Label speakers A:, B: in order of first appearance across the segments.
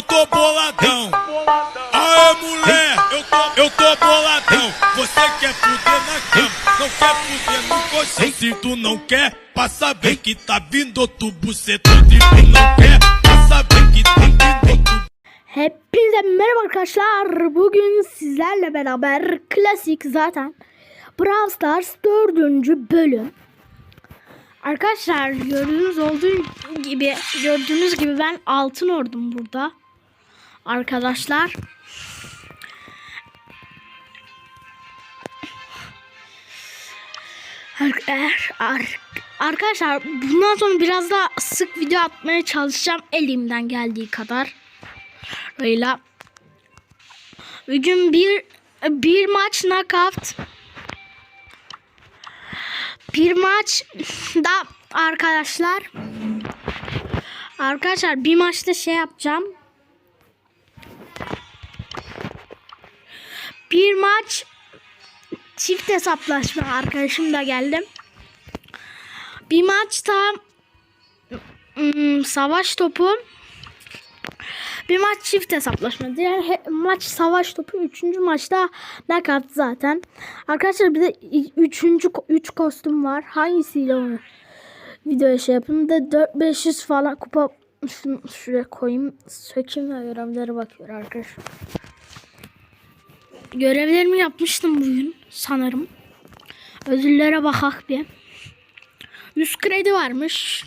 A: eu tô boladão. Aê, mulher, eu tô, eu tô boladão. Você quer fuder na cama, não quer fuder no colchão. Se tu não quer, passa bem que tá vindo outro bucetão. Se tu não quer, passa bem que tá vindo outro
B: Hepinize merhaba arkadaşlar. Bugün sizlerle beraber klasik zaten Brawl Stars 4. bölüm. Arkadaşlar gördüğünüz olduğu gibi gördüğünüz gibi ben altın ordum burada. Arkadaşlar. Ar- er- ar- arkadaşlar bundan sonra biraz daha sık video atmaya çalışacağım elimden geldiği kadar. Öyle. Bugün bir bir maç knockout. Bir maç da arkadaşlar. Arkadaşlar bir maçta şey yapacağım. Bir maç çift hesaplaşma arkadaşım da geldim. Bir maçta ım, savaş topu bir maç çift hesaplaşma. Diğer maç savaş topu. Üçüncü maçta knockout zaten. Arkadaşlar bir de üçüncü üç kostüm var. Hangisiyle onu videoya şey yapayım da 4-500 falan kupa şuraya koyayım. Sökeyim ve görevlere bakıyor arkadaşlar. Görevlerimi yapmıştım bugün sanırım. Ödüllere bakak bir. 100 kredi varmış.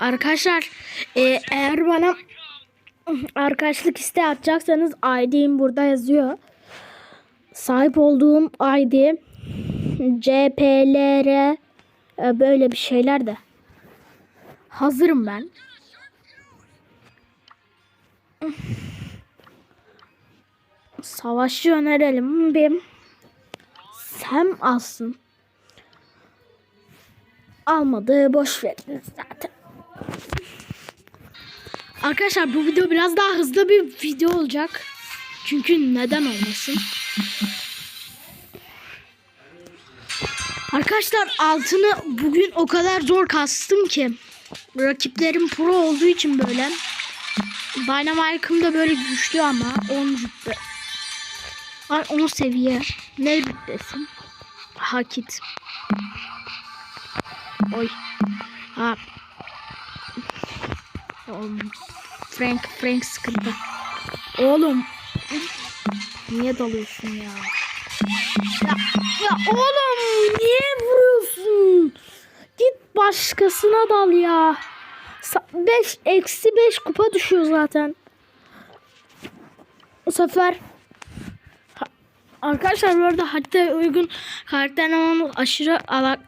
B: Arkadaşlar e, eğer bana arkadaşlık isteği atacaksanız ID'm burada yazıyor. Sahip olduğum ID CPLR e, böyle bir şeyler de. Hazırım ben. Savaşçı önerelim. Bir Sam alsın. Almadı. Boş verdiniz zaten. Arkadaşlar bu video biraz daha hızlı bir video olacak. Çünkü neden olmasın? Arkadaşlar altını bugün o kadar zor kastım ki. Rakiplerim pro olduğu için böyle. Dynamite'ım da böyle güçlü ama 10 rütbe. Ay 10 seviye. Ne rütbesin? Hakit. Oy. Ha. Oğlum. Frank, Frank sıkıntı. Oğlum. Niye dalıyorsun ya? Ya, ya oğlum niye vuruyorsun? Git başkasına dal ya. 5 eksi 5 kupa düşüyor zaten. Bu sefer Arkadaşlar bu arada haritaya uygun karakter almanız aşırı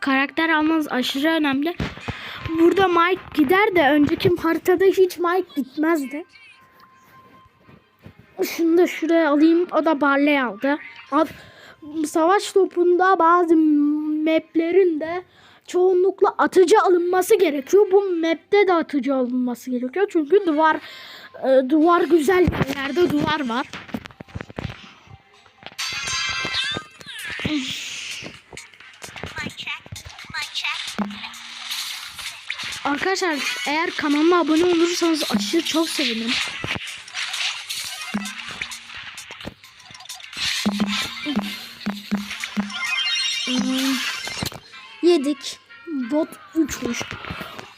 B: karakter almanız aşırı önemli. Burada Mike gider de önceki haritada hiç Mike gitmezdi. Şunu da şuraya alayım. O da Barley aldı. Savaş topunda bazı maplerin de çoğunlukla atıcı alınması gerekiyor. Bu map'te de atıcı alınması gerekiyor. Çünkü duvar e, duvar güzel yerlerde duvar var. Arkadaşlar eğer kanalıma abone olursanız aşırı çok sevinirim. Hmm, Yedik. Bot 3'müş.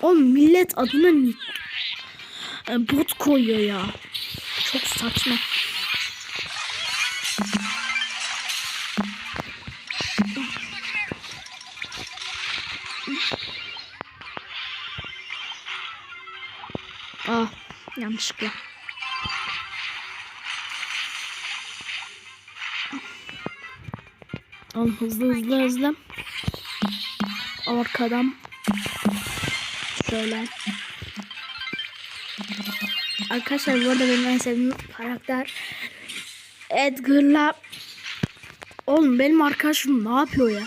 B: O millet adına e, bot koyuyor ya. Çok saçma. Ah yanlışlıkla. Oğlum hızlı hızlı hızlı. Arkadan. Şöyle. Arkadaşlar bu arada benim en sevdiğim karakter Edgar'la Oğlum benim arkadaşım ne yapıyor ya?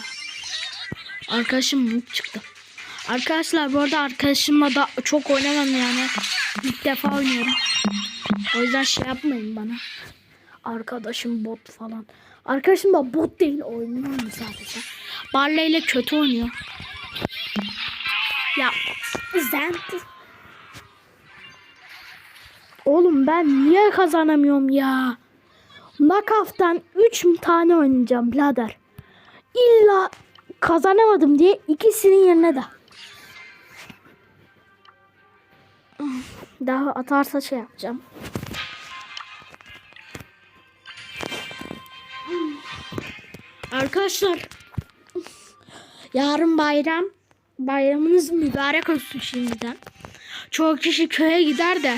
B: Arkadaşım noob çıktı. Arkadaşlar bu arada arkadaşımla da çok oynamam yani. İlk defa oynuyorum. O yüzden şey yapmayın bana. Arkadaşım bot falan. Arkadaşım da bot değil oynuyor sadece. Barley ile kötü oynuyor. Ya Zent. Oğlum ben niye kazanamıyorum ya? Knockout'tan 3 tane oynayacağım birader. İlla kazanamadım diye ikisinin yerine de. Daha atarsa şey yapacağım. Arkadaşlar yarın bayram. Bayramınız mübarek olsun şimdiden. Çok kişi köye gider de.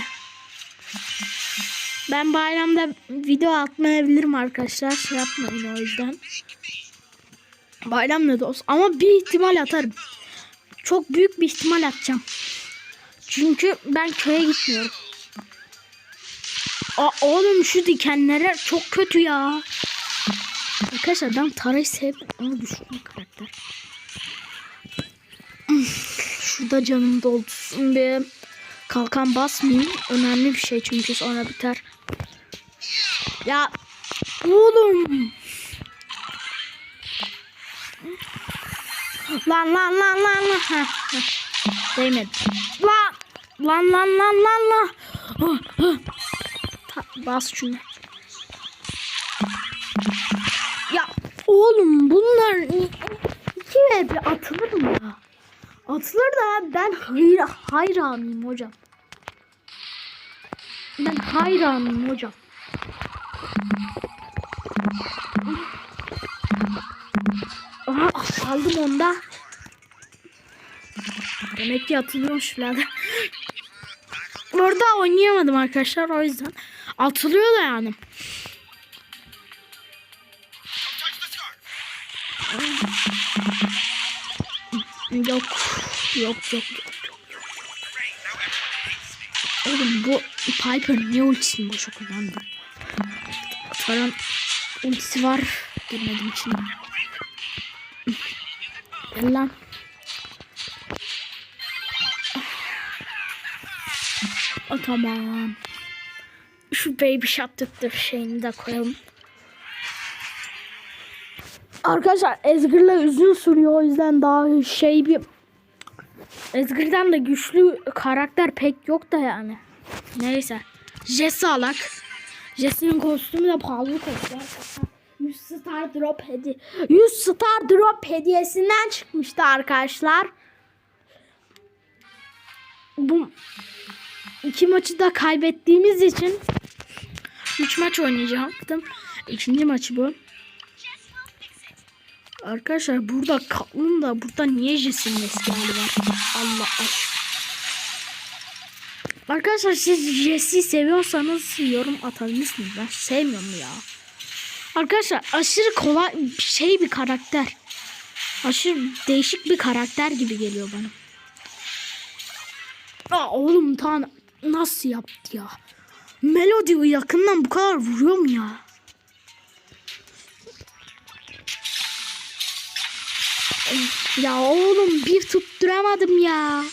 B: Ben bayramda video atmayabilirim arkadaşlar. Şey yapmayın o yüzden. Bayram ne olsun. Ama bir ihtimal atarım. Çok büyük bir ihtimal atacağım. Çünkü ben köye gitmiyorum. Aa, oğlum şu dikenlere çok kötü ya. Arkadaşlar ben Tara'yı sevdim ama karakter. Şurada canım dolsun bir kalkan basmayayım. Önemli bir şey çünkü sonra biter. Ya oğlum. Lan lan lan lan lan. Heh. Değmedi. Lan. Lan lan lan lan lan. Ta- Bas şunu. Ya oğlum bunlar iki ve bir atılır mı ya? Atılır da ben hayır, hayranıyım hocam. Ben hayranıyım hocam. Aha aldım onda. Demek ki atılıyormuş birader. Orada oynayamadım arkadaşlar o yüzden. Atılıyor da yani. Yok. Yok yok yok yok. Oğlum bu Piper niye ultisini boşa kullandı? Taran ultisi var. Girmedim içine. Lan. O tamam. Şu baby shot tıktır şeyini de koyalım. Arkadaşlar Ezgir'le uzun sürüyor o yüzden daha şey bir Ezgir'den de güçlü karakter pek yok da yani. Neyse. Jesse alak. Jesse'nin kostümü de pahalı kostüm. 100 star drop hediye. 100 star drop hediyesinden çıkmıştı arkadaşlar. Bu iki maçı da kaybettiğimiz için 3 maç oynayacaktım. İkinci maçı bu. Arkadaşlar burada Katlın da burada niye Jesse'nin eski var? Allah aşkına. Arkadaşlar siz Jesse'yi seviyorsanız yorum atabilirsiniz. Ben sevmiyorum ya. Arkadaşlar aşırı kolay şey bir karakter. Aşırı değişik bir karakter gibi geliyor bana. Aa, oğlum ta nasıl yaptı ya? Melody yakından bu kadar vuruyor mu ya? Ya oğlum bir tutturamadım ya.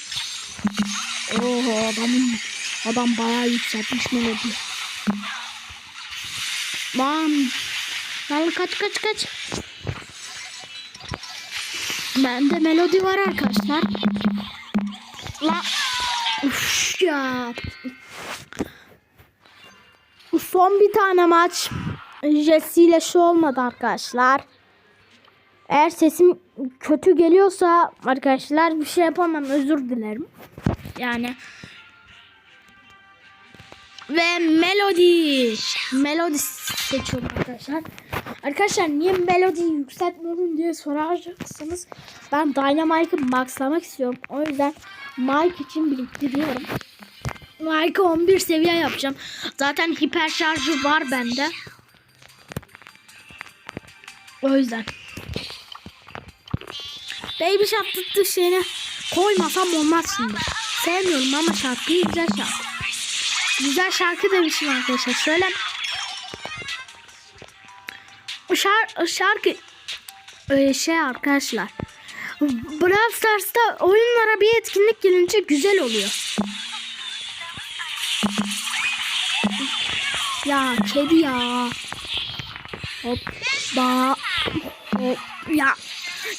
B: Oho adamın adam bayağı yükseltmiş melodi. Lan. Lan kaç kaç kaç. Bende melodi var arkadaşlar. La. Ya. Son bir tane maç. Jesse ile şu olmadı arkadaşlar. Eğer sesim kötü geliyorsa arkadaşlar bir şey yapamam özür dilerim. Yani ve melodi melodi seçiyorum arkadaşlar. Arkadaşlar niye melodiyi yükseltmedim diye soracaksınız. Ben Dynamite'ı maxlamak istiyorum. O yüzden mic için biriktiriyorum. Mike'ı 11 seviye yapacağım. Zaten hiper şarjı var bende. O yüzden. Baby Shark tuttu şeyini koymasam olmaz şimdi. Sevmiyorum ama şarkıyı güzel şarkı. Güzel şarkı demişim arkadaşlar. Söyle. Şar şarkı öyle şey arkadaşlar. Brawl Stars'ta oyunlara bir etkinlik gelince güzel oluyor. Ya kedi ya. Hop ba hop ya.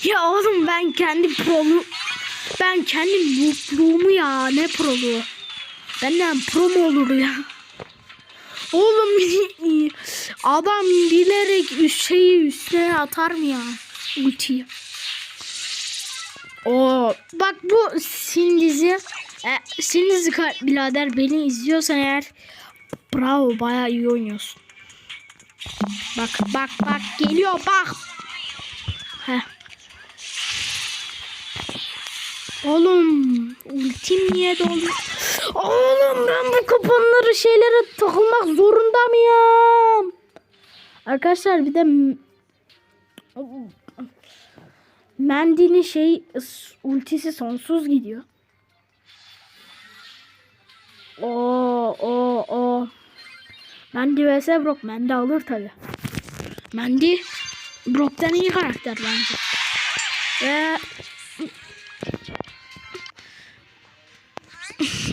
B: Ya oğlum ben kendi prolu ben kendi noobluğumu ya ne proluğu. Benden pro mu olur ya? Oğlum adam bilerek üst şeyi üstüne atar mı ya? Ultiyi. Oo, bak bu Sindizi e, ka- birader beni izliyorsan eğer bravo bayağı iyi oynuyorsun. Bak bak bak geliyor bak. Heh. Oğlum ultim niye doldu? Oğlum ben bu kuponları şeylere takılmak zorunda mıyım? Arkadaşlar bir de Mendy'nin şey ultisi sonsuz gidiyor. O o o. Mendy vs Brock. Mendy alır tabi. Mendy Brock'tan iyi karakter bence. Ve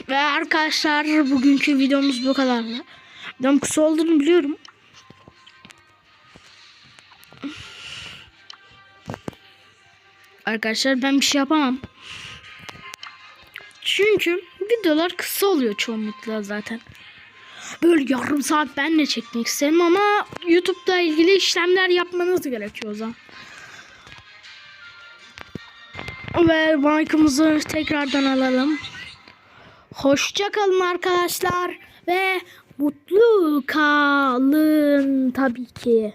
B: Ve arkadaşlar bugünkü videomuz bu kadardı. Videom kısa olduğunu biliyorum. Arkadaşlar ben bir şey yapamam. Çünkü videolar kısa oluyor çoğunlukla zaten. Böyle yarım saat ben de çekmek isterim ama YouTube'da ilgili işlemler yapmanız gerekiyor o zaman. Ve mic'ımızı tekrardan alalım. Hoşça kalın arkadaşlar ve mutlu kalın tabii ki.